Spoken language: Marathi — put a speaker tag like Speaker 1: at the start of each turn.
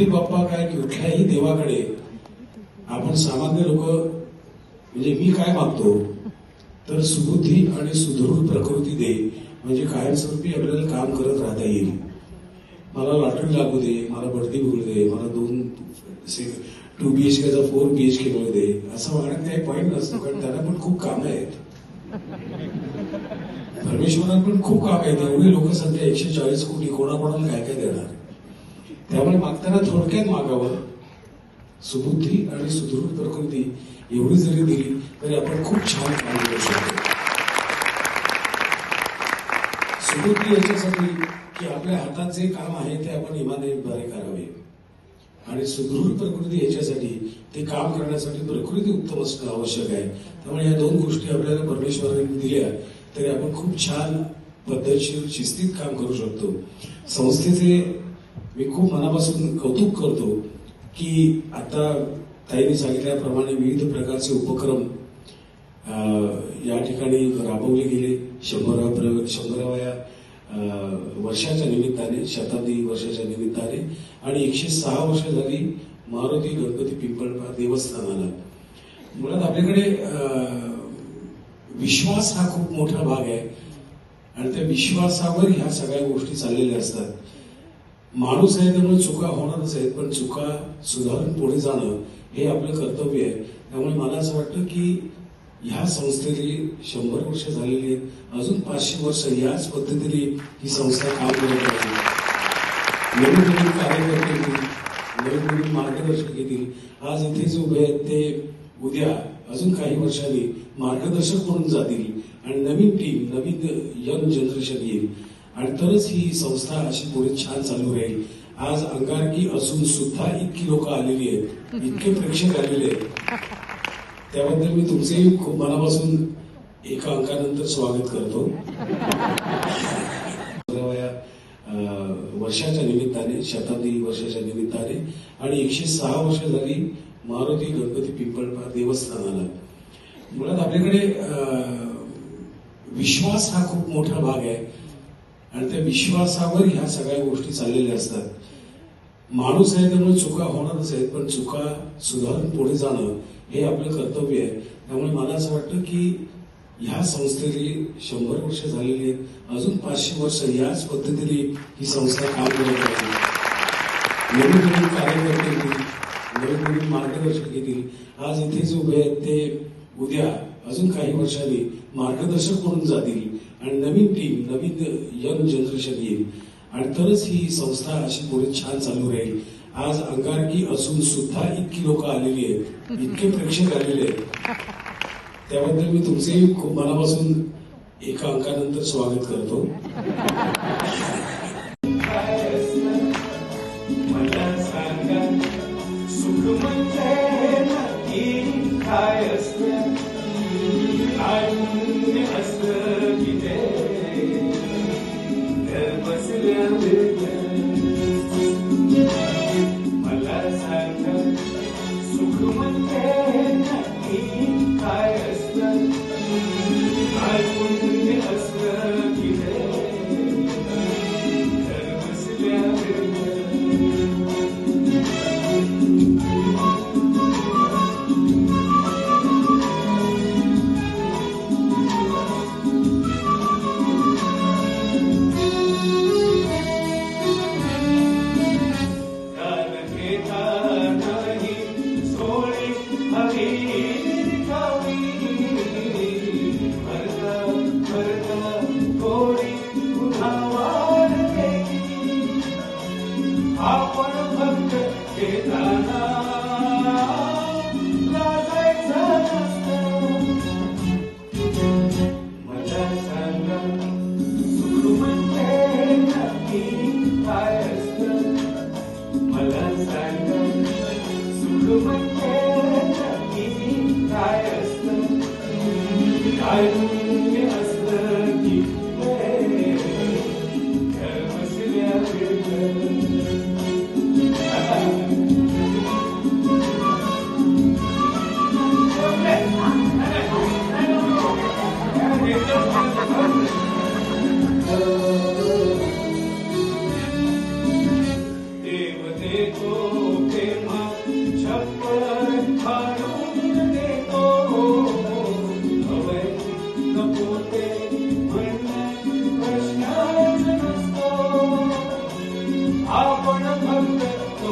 Speaker 1: गणपती बाप्पा काय कुठल्याही देवाकडे आपण सामान्य लोक म्हणजे मी काय मागतो तर सुबुद्धी आणि सुदृढ प्रकृती दे म्हणजे कायमस्वरूपी आपल्याला काम करत राहता येईल. मला लाटून लागू दे मला बढती मिळू दे मला दोन टू बी एच केचा फोर बी एच के मिळू दे असं मागण्यात काही पॉईंट नसतो कारण त्याला पण खूप कामं आहेत. परमेश्वरात पण खूप काम आहेत एवढी लोकसंख्या एकशे चाळीस कोटी कोणाकोणाला काय काय देणार? त्यामुळे मागताना थोडक्यात मागावं. सुबुद्धी आणि सुदृढ प्रकृती एवढी जरी दिली तरी आपण खूप छान काम करू शकतो. सुबुद्धी याच्यासाठी की आपल्या हातात जे काम आहे ते आपण इमानदारीद्वारे करावे. आणि सुदृढ प्रकृती याच्यासाठी ते काम करण्यासाठी प्रकृती उत्तम असणं आवश्यक आहे. त्यामुळे या दोन गोष्टी आपल्याला परमेश्वराने दिल्या तरी आपण खूप छान पद्धतशीर शिस्तीत काम करू शकतो. संस्थेचे मी खूप मनापासून कौतुक करतो की आता ताईने सांगितल्याप्रमाणे विविध प्रकारचे उपक्रम या ठिकाणी राबवले गेले. शंभरा शंभराव्या वर्षाच्या निमित्ताने शताब्दी वर्षाच्या निमित्ताने. आणि एकशे सहा वर्ष झाली मारुती गणपती पिंपळपार देवस्थानाला. मुळात आपल्याकडे विश्वास हा खूप मोठा भाग आहे. आणि त्या विश्वासावर ह्या सगळ्या गोष्टी चाललेल्या असतात. माणूस आहे त्यामुळे चुका होणारच आहेत पण चुका सुधारून पुढे जाणं हे आपलं कर्तव्य आहे. त्यामुळे मला असं वाटतं की ह्या संस्थेची शंभर वर्ष झालेली आहेत. अजून पाचशे वर्ष याच पद्धतीने ही संस्था काम करत आहे. नवीन नवीन कार्यकर्ते येतील नवीन नवीन मार्गदर्शक येतील आज इथे जे उभे आहेत ते उद्या अजून काही वर्षांनी मार्गदर्शक म्हणून जातील. आणि नवीन टीम नवीन यंग जनरेशन येईल. आणि तरच ही संस्था अशी पुढे छान चालू राहील. आज अंगारकी असून सुद्धा इतकी लोक आलेली आहेत. इतके प्रेक्षक आलेले आहेत. त्याबद्दल मी तुमचेही खूप मनापासून एका अंकानंतर स्वागत करतो. अं, वर्षाच्या निमित्ताने शताब्दी वर्षाच्या निमित्ताने आणि एकशे सहा वर्ष झाली मारुती गणपती पिंपळपा देवस्थानाला. मुळात आपल्याकडे अं, विश्वास हा खूप मोठा भाग आहे. आणि त्या विश्वासावर ह्या सगळ्या गोष्टी चाललेल्या असतात. माणूस आहे त्यामुळे चुका होणारच आहेत पण चुका सुधारून पुढे जाणं हे आपलं कर्तव्य आहे. त्यामुळे मला असं वाटतं की ह्या संस्थेची शंभर वर्ष झालेली आहेत अजून पाचशे वर्ष याच पद्धतीने ही संस्था काम करत आहे नवीन नवीन कार्यकर्ते येतील नवीन नवीन मार्गदर्शक येतील. आज इथे जे उभे आहेत ते उद्या अजून काही वर्षांनी मार्गदर्शक म्हणून जातील. आणि नवीन टीम नवीन यंग जनरेशन येईल. आणि तरच ही संस्था अशी पुढे छान चालू राहील. आज अंगारकी असून सुद्धा इतकी लोक आलेली आहेत इतके प्रेक्षक आलेले आहेत. त्याबद्दल मी तुमचेही खूप मनापासून एका अंकानंतर स्वागत करतो.
Speaker 2: आपण भक्त घेताना मला सांगा म्हणजे नक्की काय असतं? मला सांगा सुख म्हणजे नक्की काय असतं? काय आपण फक्त तो